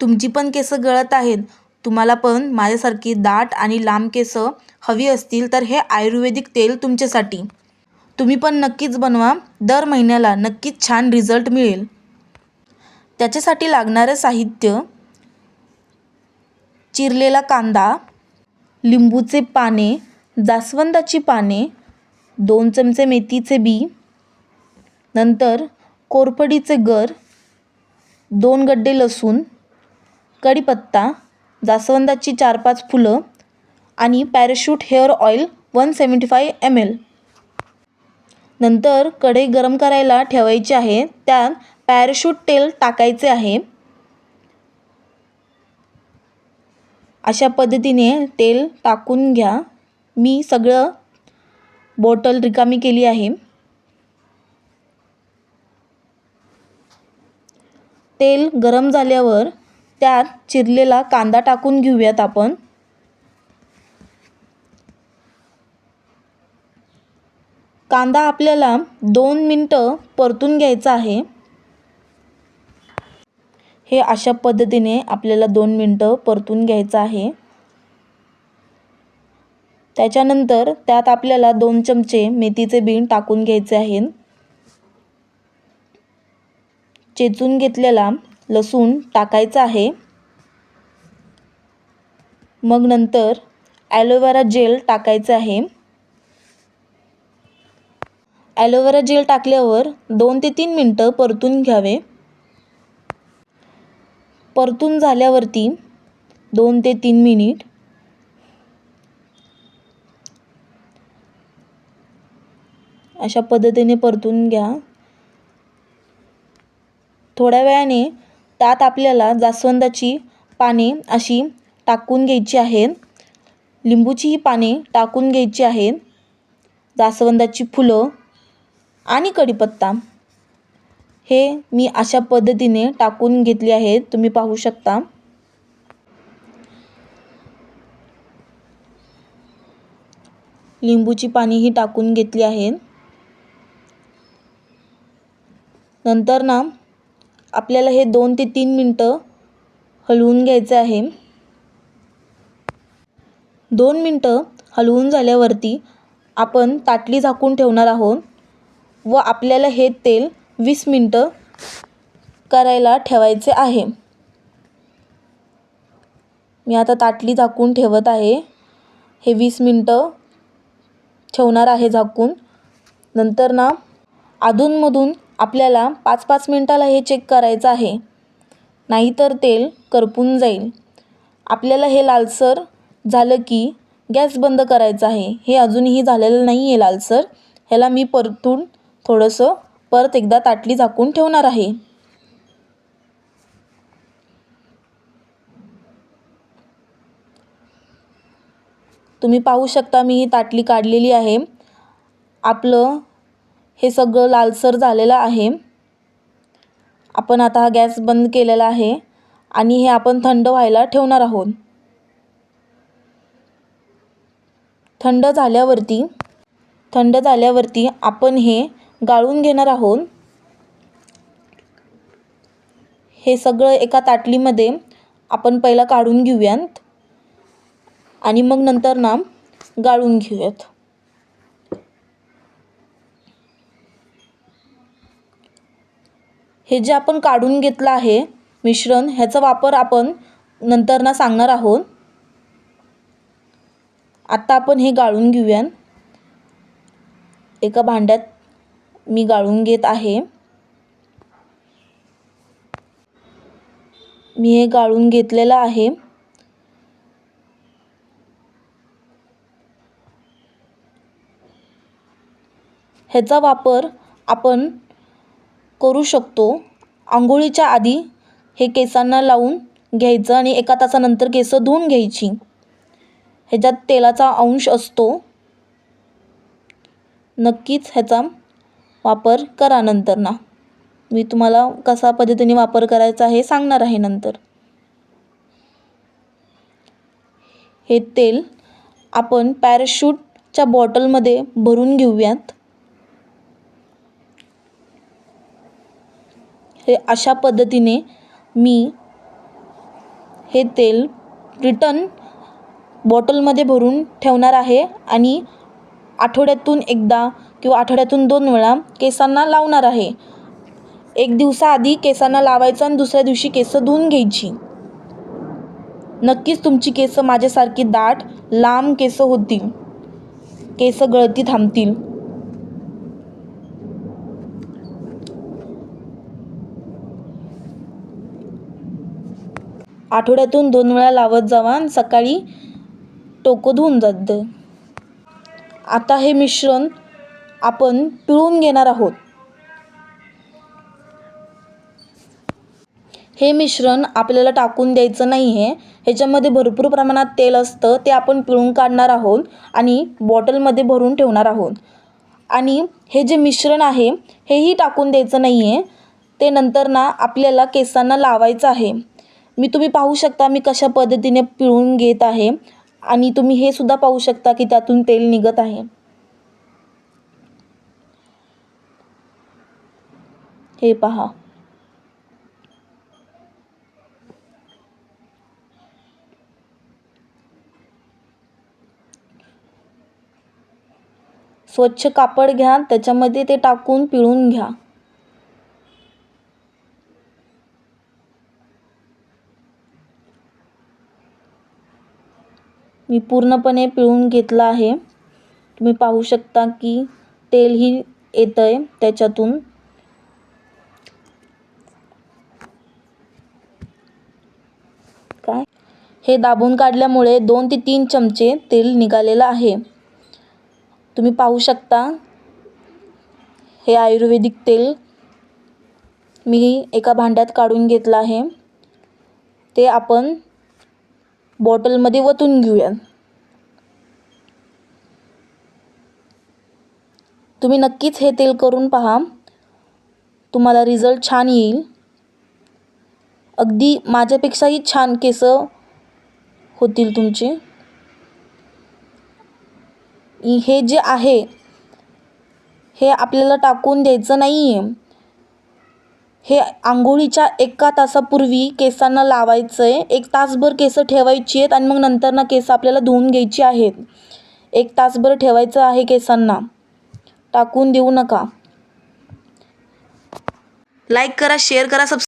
तुमची पण केस गळत आहेत. तुम्हाला पण माझ्यासारखी दाट आणि लांब केस हवी असतील तर हे आयुर्वेदिक तेल तुमच्यासाठी. तुम्ही पण नक्कीच बनवा. दर महिन्याला नक्कीच छान रिझल्ट मिळेल. त्याच्यासाठी लागणारं साहित्य चिरलेला कांदा लिंबूचे पाने जास्वंदाची पाने दोन चमचे मेथीचे बी नंतर कोरफडीचे गर दोन गड्डे लसूण कढीपत्ता जास्वंदाची चार पाच फुलं आणि Parachute hair oil one seventy five M L. नंतर कढई गरम करायला ठेवायची आहे. त्यात पॅराशूट तेल टाकायचे आहे. अशा पद्धतीने तेल टाकून घ्या. मी सगळं बॉटल रिकामी केली आहे. तेल गरम झाल्यावर त्यात चिरलेला कांदा टाकून घेऊयात आपण. कांदा आपल्याला दोन मिनटं परतून घ्यायचा आहे. हे अशा पद्धतीने आपल्याला दोन मिनटं परतून घ्यायचं आहे. त्याच्यानंतर त्यात आपल्याला दोन चमचे मेथीचे बीन टाकून घ्यायचे आहेत. चेचून घेतलेला लसूण टाकायचा आहे. मग नंतर ॲलोवेरा जेल टाकायचं आहे. ॲलोवेरा जेल टाकल्यावर दोन ते तीन मिनटं परतून घ्यावे. परतून झाल्यावरती दोन ते तीन मिनिट अशा पद्धतीने परतून घ्या. थोड्या वेळाने त्यात आपल्याला जास्वंदाची पाने अशी टाकून घ्यायची आहेत. लिंबूचीही पाने टाकून घ्यायची आहेत. जास्वंदाची फुलं आणि कढीपत्ता. हे मी अशा पद्धतीने टाकून घेतली आहेत. तुम्ही पाहू शकता. लिंबूची पानेही टाकून घेतली आहेत. नंतर ना आपल्याला हे दोन ते तीन मिनटं हलवून घ्यायचं आहे. दोन मिनटं हलवून झाल्यावरती आपण ताटली झाकून ठेवणार आहोत व आपल्याला हे तेल वीस मिनटं करायला ठेवायचे आहे. मी आता ताटली झाकून ठेवत आहे. हे वीस मिनटं ठेवणार आहे झाकून. नंतर ना अधूनमधून आपल्याला पाच पाच मिनटाला हे चेक करायचं आहे. नाहीतर तेल करपून जाईल. आपल्याला हे लालसर झालं की गॅस बंद करायचा आहे. हे अजूनही झालेलं नाही आहे लालसर. ह्याला मी परतून थोडंसं परत एकदा ताटली झाकून ठेवणार आहे. तुम्ही पाहू शकता मी ही ताटली काढलेली आहे. आपलं हे सगळं लालसर झालेलं आहे. आपण आता हा गॅस बंद केलेला आहे आणि हे आपण थंड व्हायला ठेवणार आहोत. थंड झाल्यावरती थंड झाल्यावरती आपण हे गाळून घेणार आहोत. हे सगळं एका ताटलीमध्ये आपण पहिला काढून घेऊयात आणि मग नंतर ना गाळून घेऊयात. हे जे आपण काढून घेतलं आहे मिश्रण ह्याचा वापर आपण नंतर ना सांगणार आहोत. आत्ता आपण हे गाळून घेऊया एका भांड्यात मी गाळून घेत आहे. मी हे गाळून घेतलेलं आहे. ह्याचा वापर आपण करू शकतो. आंघोळीच्या आधी हे केसांना लावून घ्यायचं आणि एका तासानंतर केस धुवून घ्यायची. ह्याच्यात तेलाचा अंश असतो. नक्कीच ह्याचा वापर करा नंतर ना. मी तुम्हाला कसा पद्धतीने वापर करायचा हे सांगणार आहे नंतर. हे तेल आपण पॅराशूटच्या बॉटलमध्ये भरून घेऊयात. हे अशा पद्धतीने मी हे तेल रिटर्न बॉटलमध्ये भरून ठेवणार आहे आणि आठवड्यातून एकदा किंवा आठवड्यातून दोन वेळा केसांना लावणार आहे. एक दिवसाआधी केसांना लावायचं आणि दुसऱ्या दिवशी केस धुवून घ्यायची. नक्कीच तुमची केस माझ्यासारखी दाट लांब केस होतील. केस गळती थांबतील. आठवड्यातून दोन वेळा लावत जावा आणि सकाळी टोकं धुवून जात. आता हे मिश्रण आपण पिळून घेणार आहोत. हे मिश्रण आपल्याला टाकून द्यायचं नाही आहे ह्याच्यामध्ये भरपूर प्रमाणात तेल असतं ते आपण पिळून काढणार आहोत आणि बॉटलमध्ये भरून ठेवणार आहोत. आणि हे जे मिश्रण आहे हेही टाकून द्यायचं नाही आहे ते नंतर ना आपल्याला केसांना लावायचं आहे. मी तुम्ही पाहू शकता मी कशा पद्धतीने पिळून घेत आहे. आणि तुम्ही हे सुद्धा पाहू शकता की त्यातून तेल निघत आहे. हे पहा. स्वच्छ कापड घ्या त्याच्यामध्ये ते टाकून पिळून घ्या. मी पूर्णपणे पिळून घेतलं आहे. तुम्ही पाहू शकता की तेलही येतं आहे त्याच्यातून. काय? हे दाबून काढल्यामुळे दोन ते तीन चमचे तेल निघालेलं आहे. तुम्ही पाहू शकता हे आयुर्वेदिक तेल मी एका भांड्यात काढून घेतलं आहे. ते आपण बॉटलमध्ये वतून घेऊया. तुम्ही नक्कीच हे तेल करून पहा. तुम्हाला रिझल्ट छान येईल. अगदी माझ्यापेक्षाही छान केस होतील तुमचे. हे जे आहे हे आपल्याला टाकून द्यायचं नाही आहे हे आंघोळीच्या एका तासापूर्वी केसांना लावायचं आहे एक तासभर केस ठेवायची आहेत आणि मग नंतर ना केस आपल्याला धुवून घ्यायची आहेत. एक तासभर ठेवायचं आहे केसांना. टाकून देऊ नका. लाईक करा शेअर करा सबस्क्राईब